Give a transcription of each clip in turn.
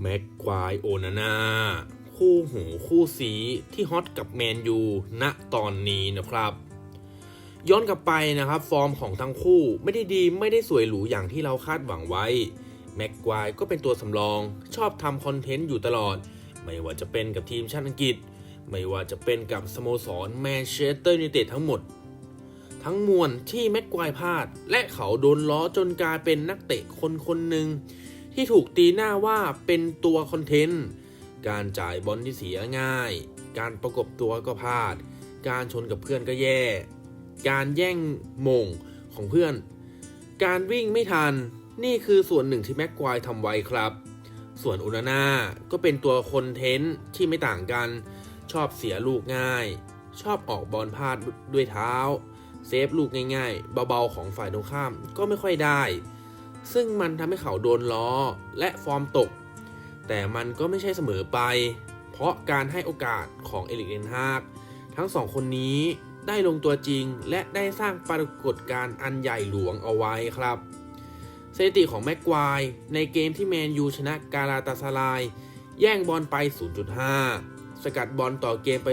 แม็กควายโอนาน่าคู่หูคู่สีที่ฮอตกับแมนยูณตอนนี้นะครับ ย้อนกลับไปนะครับ ฟอร์มของทั้งคู่ไม่ได้ดีไม่ได้สวยหรูอย่างที่เราคาดหวังไว้ แม็กควายก็เป็นตัวสำรอง ชอบทำคอนเทนต์อยู่ตลอด ไม่ว่าจะเป็นกับทีมชาติอังกฤษ ไม่ว่าจะเป็นกับสโมสรแมนเชสเตอร์ยูไนเต็ดทั้งหมด ทั้งมวลที่แม็กควายพลาด และเขาโดนล้อจนกลายเป็นนักเตะคนคนหนึ่ง ที่ถูกตีหน้าว่าเป็นตัวคอนเทนต์ การจ่ายบอลที่เสียง่าย การประกบตัวก็พลาด การชนกับเพื่อนก็แย่ การแย่งมงของเพื่อน การวิ่งไม่ทัน นี่คือส่วนหนึ่งที่แม็กควายทำไว้ครับ ส่วนอุนาน่าก็เป็นตัวคอนเทนต์ที่ไม่ต่างกัน ชอบเสียลูกง่าย ชอบออกบอลพลาดด้วยเท้า เซฟลูกง่ายๆ เบาๆของฝ่ายตรงข้ามก็ไม่ค่อยได้ ซึ่งมันทำให้เขาโดนล้อและฟอร์มตก แต่มันก็ไม่ใช่เสมอไป เพราะการให้โอกาสของเอลิกเอนฮากทั้งสองคนนี้ได้ลงตัวจริงและได้สร้างปรากฏการณ์อันใหญ่หลวงเอาไว้ครับสถิติของแม็กควายในเกมที่แมนยูชนะกาลาตาซาราย แย่งบอลไป 0.5 สกัดบอลต่อเกมไป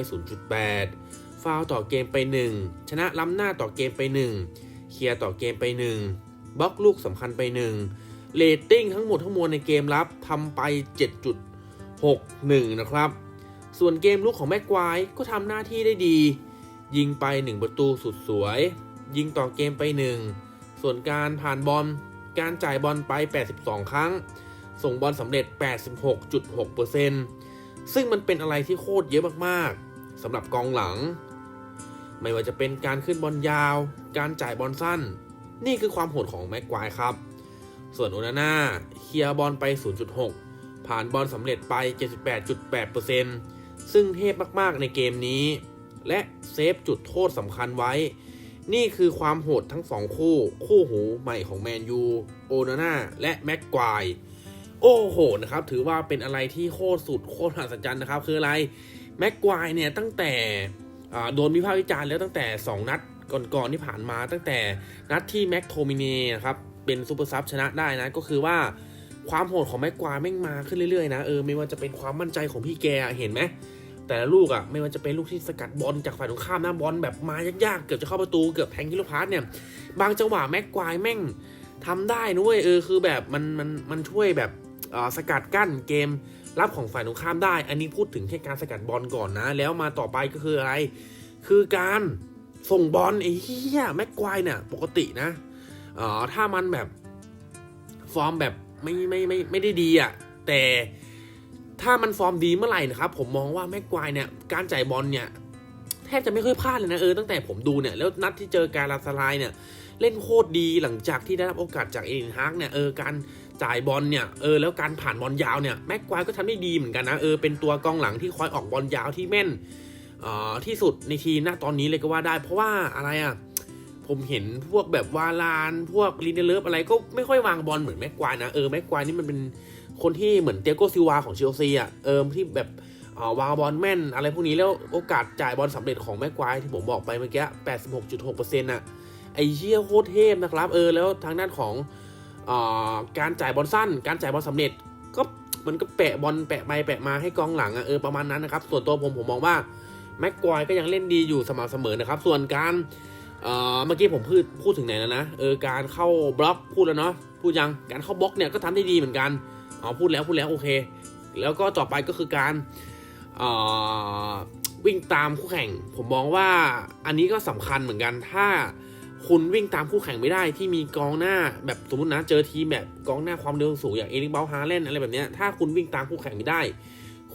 0.8 ฟาวต่อเกมไป 1 ชนะล้ำหน้าต่อเกมไป 1 เคลียร์ต่อเกมไป 1 บล็อกลูกสำคัญไป1เรตติ้งทั้งหมดทั้งมวลในเกมรับทำไป 7.61 นะครับ ส่วนเกมลุกของแม็กควายก็ทำหน้าที่ได้ดี ยิงไป 1 ประตูสุดสวย ยิงต่อเกมไป 1 ส่วนการผ่านบอลการจ่ายบอลไป 82 ครั้ง ส่งบอลสำเร็จ 86.6%ซึ่งมันเป็นอะไรที่โคตรเยอะมากๆสำหรับกองหลัง ไม่ว่าจะเป็นการขึ้นบอลยาว การจ่ายบอลสั้น นี่คือความโหดของแม็กควายครับ ส่วนโอนาน่าเคลียร์บอลไป 0.6 ผ่านบอลสำเร็จไป 78.8%ซึ่งเทพมากๆในเกมนี้ และเซฟจุดโทษสำคัญไว้ นี่คือความโหดทั้งสองคู่ คู่หูใหม่ของแมนยูโอนาน่าและแม็กควายโอ้โหนะครับถือว่าเป็นอะไรที่โคตรสุดโคตรมหัศจรรย์นะครับ คืออะไรแม็กควายเนี่ยตั้งแต่โดนวิพากษ์วิจารณ์แล้วตั้งแต่ 2 นัด ก่อนๆที่ผ่านมาตั้งแต่นัดที่แม็กโทมิเน่นะครับเป็นซูเปอร์ซับชนะได้นะก็คือว่าความโหดของแม็กควายแม่งมาขึ้นเรื่อยๆนะเออไม่ว่าจะเป็นความมั่นใจของพี่แกเห็นไหมแต่ละลูกอะ่ะไม่ว่าจะเป็นลูกที่สกัดบอลจากฝ่ายตรงข้ามนะบอลแบบมายากๆเกือบจะเข้าประตูเกือบแทงกิโลพาร์ตเนี่ยบางจังหวะแม็กควายแม่งทำได้นุ้ยเออคือแบบมันมันมันช่วยแบบสกัดกั้นเกมรับของฝ่ายตรงข้ามได้ อันนี้พูดถึงแค่การสกัดบอลก่อนนะ แล้วมาต่อไปก็คืออะไร คือการ ส่งบอลไอ้เหี้ยแม็กควายเนี่ย ปกตินะอ่อถ้ามันแบบ ฟอร์มแบบไม่ไม่ไม่ไม่ได้ดีอะ่ะ แต่ถ้ามันฟอร์มดีเมื่อไหร่นะครับ ผมมองว่าแม็กควายเนี่ย การจ่ายบอลเนี่ย แทบจะไม่ค่อยพลาดเลยนะเออตั้งแต่ผมดูเนี่ย แล้วนัดที่เจอการลาซาลายเนี่ย เล่นโคตรดีหลังจากที่ได้รับโอกาสจากเอ็นฮากเนี่ยเออการจ่ายบอลเนี่ยเออแล้วการผ่านบอลยาวเนี่ยแม็กควายก็ทำได้ดีเหมือนกันนะเออเป็นตัวกองหลังที่คอยออกบอลยาวที่แม่น ที่สุดในทีมณตอนนี้เลยก็ว่าได้ เพราะว่าอะไรอะผมเห็นพวกแบบวาลาน พวกลินเดเลฟอะไรก็ไม่ค่อยวางบอลเหมือนแม็กควายนะเออแม็กควายนี่มันเป็นคนที่เหมือนเตียโกซิวาของเชลซีอะเออที่แบบวางบอลแม่น อะไรพวกนี้แล้วโอกาสจ่ายบอลสำเร็จของแม็กควายที่ผมบอกไปเมื่อกี้86.6%อะไอเชี่ยโคตรเทพนะครับ เออแล้วทางด้านของอการจ่ายบอลสั้น การจ่ายบอลสำเร็จก็มันก็แปะบอลแปะไปแปะมาให้กองหลังอะเออประมาณนั้นนะครับส่วนตัวผมผมมองว่า แม็กควายก็ยังเล่นดีอยู่สม่ำเสมอนะครับ ส่วนการเมื่อกี้ผมพูดพูดถึงไหนแล้วนะเออการเข้าบล็อกพูดแล้วเนาะพูดยังการเข้าบล็อกเนี่ยก็ทำได้ดีเหมือนกันอ๋อพูดแล้วพูดแล้วโอเค แล้วก็ต่อไปก็คือการวิ่งตามคู่แข่ง ผมมองว่าอันนี้ก็สำคัญเหมือนกันถ้าคุณวิ่งตามคู่แข่งไม่ได้ที่มีกองหน้าแบบสมมตินะเจอทีมแบบกองหน้าความเร็วสูงอย่างเอริกเบลฮาเลนอะไรแบบนี้ถ้าคุณวิ่งตามคู่แข่งไม่ได้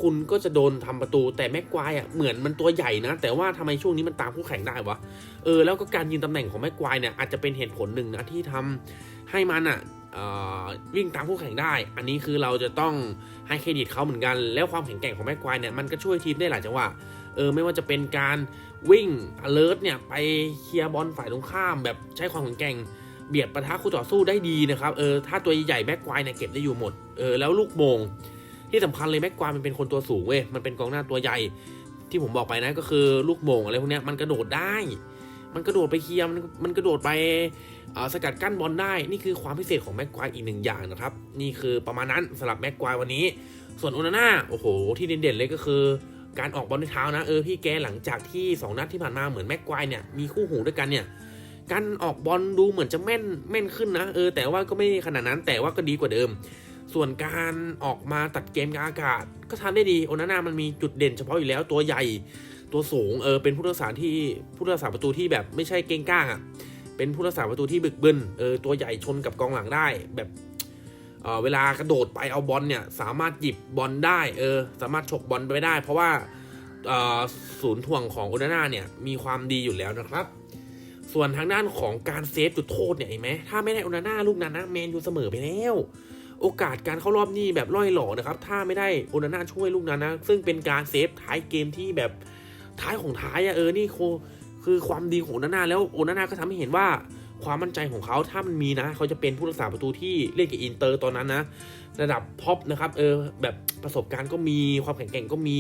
คุณก็จะโดนทำประตูแต่แม็กควายอะเหมือนมันตัวใหญ่นะ แต่ว่าทำไมช่วงนี้มันตามคู่แข่งได้วะเออแล้วก็การยืนตำแหน่งของแม็กควายเนี่ยอาจจะเป็นเหตุผลหนึ่งนะที่ทำให้มันอะวิ่งตามคู่แข่งได้ อันนี้คือเราจะต้องให้เครดิตเขาเหมือนกัน แล้วความแข็งแกร่งของแม็กควายเนี่ยมันก็ช่วยทีมได้หลายจังหวะเออไม่ว่าจะเป็นการวิ่ง alert เนี่ยไปเคลียร์บอลฝ่ายตรงข้าม แบบใช้ความแข็งแกร่งเบียดปะทะคู่ต่อสู้ได้ดีนะครับเออถ้าตัวใหญ่แม็กควายเนี่ยเก็บได้อยู่หมดเออแล้วลูกโมง ที่สำคัญเลยแม็กควายมันเป็นคนตัวสูงเว้ยมันเป็นกองหน้าตัวใหญ่ ที่ผมบอกไปนะก็คือลูกโมงอะไรพวกเนี้ยมันกระโดดได้ มันกระโดดไปเคลียร์มันมันกระโดดไปสกัดกั้นบอลได้ นี่คือความพิเศษของแม็กควายอีกหนึ่งอย่างนะครับ นี่คือประมาณนั้นสำหรับแม็กควายวันนี้ ส่วนโอนาน่าโอ้โห ที่เด่นๆเลยก็คือ การออกบอลด้วยเท้านะเออพี่แกหลังจากที่ 2 นัดที่ผ่านมาเหมือนแม็กควายเนี่ยมีคู่หูด้วยกันเนี่ยการออกบอลดูเหมือนจะแม่นแม่นขึ้นนะเออแต่ว่าก็ไม่ขนาดนั้นแต่ว่าก็ดีกว่าเดิม ส่วนการออกมาตัดเกมกลางอากาศ ก็ทำได้ดีโอนาน่ามันมีจุดเด่นเฉพาะอยู่แล้วตัวใหญ่ตัวสูงเออเป็นผู้รักษาที่ผู้รักษาประตูที่แบบไม่ใช่เก่งก้างอะเป็นผู้รักษาประตูที่บึกบึนเออตัวใหญ่ชนกับกองหลังได้แบบเออเวลากระโดดไปเอาบอลเนี่ยสามารถหยิบบอลได้เออสามารถฉกบอลไปได้ เพราะว่าศูนย์ถ่วงของโอนาน่าเนี่ยมีความดีอยู่แล้วนะครับ ส่วนทางด้านของการเซฟจุดโทษเนี่ยเห็นไหมถ้าไม่ได้โอนาน่าลูกนั้นนะแมนยูเสมอไปแล้ว โอกาสการเข้ารอบนี่แบบล่อยหล่อนะครับ ถ้าไม่ได้โอนาน่าช่วยลูกนั้นนะ ซึ่งเป็นการเซฟท้ายเกมที่แบบท้ายของท้ายอะเออ นี่คือคือความดีของโอนาน่าแล้วโอนาน่าก็ทำให้เห็นว่าความมั่นใจของเขาถ้ามันมีนะ เขาจะเป็นผู้รักษาประตูที่เล่นกับอินเตอร์ตอนนั้นนะ ระดับท็อปนะครับ เออ แบบประสบการณ์ก็มีความแข็งแกร่งก็มี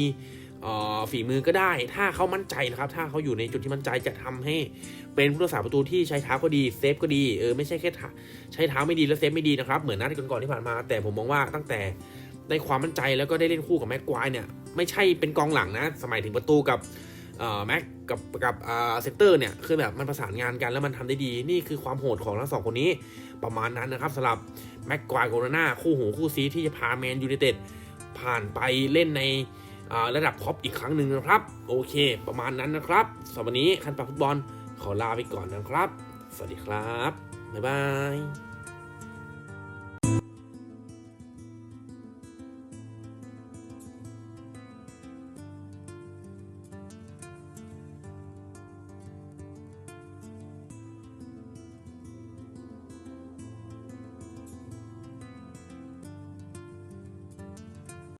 ฝีมือก็ได้ ถ้าเขามั่นใจนะครับ ถ้าเขาอยู่ในจุดที่มั่นใจจะทำให้เป็นผู้รักษาประตูที่ใช้เท้าก็ดีเซฟก็ดีเออไม่ใช่แค่ใช้เท้าไม่ดีแล้วเซฟไม่ดีนะครับเหมือนนัดก่อนๆที่ผ่านมา แต่ผมมองว่าตั้งแต่ได้ความมั่นใจแล้วก็ได้เล่นคู่กับแม็กควายเนี่ยไม่ใช่เป็นกองหลังนะ สมัยถึงประตูกับแม็กกับกับเซนเตอร์เนี่ยคือแบบมันประสานงานกันแล้วมันทำได้ดีนี่คือความโหดของทั้งสองคนนี้ประมาณนั้นนะครับสำหรับแม็กควายโกลนาคู่หูคู่ซีที่จะพาแมนยูไนเต็ดผ่านไปเล่นใน ระดับท็อปอีกครั้งหนึ่งนะครับ โอเค ประมาณนั้นนะครับสำหรับวันนี้คันปาฟุตบอลขอลาไปก่อนนะครับ สวัสดีครับ บ๊ายบาย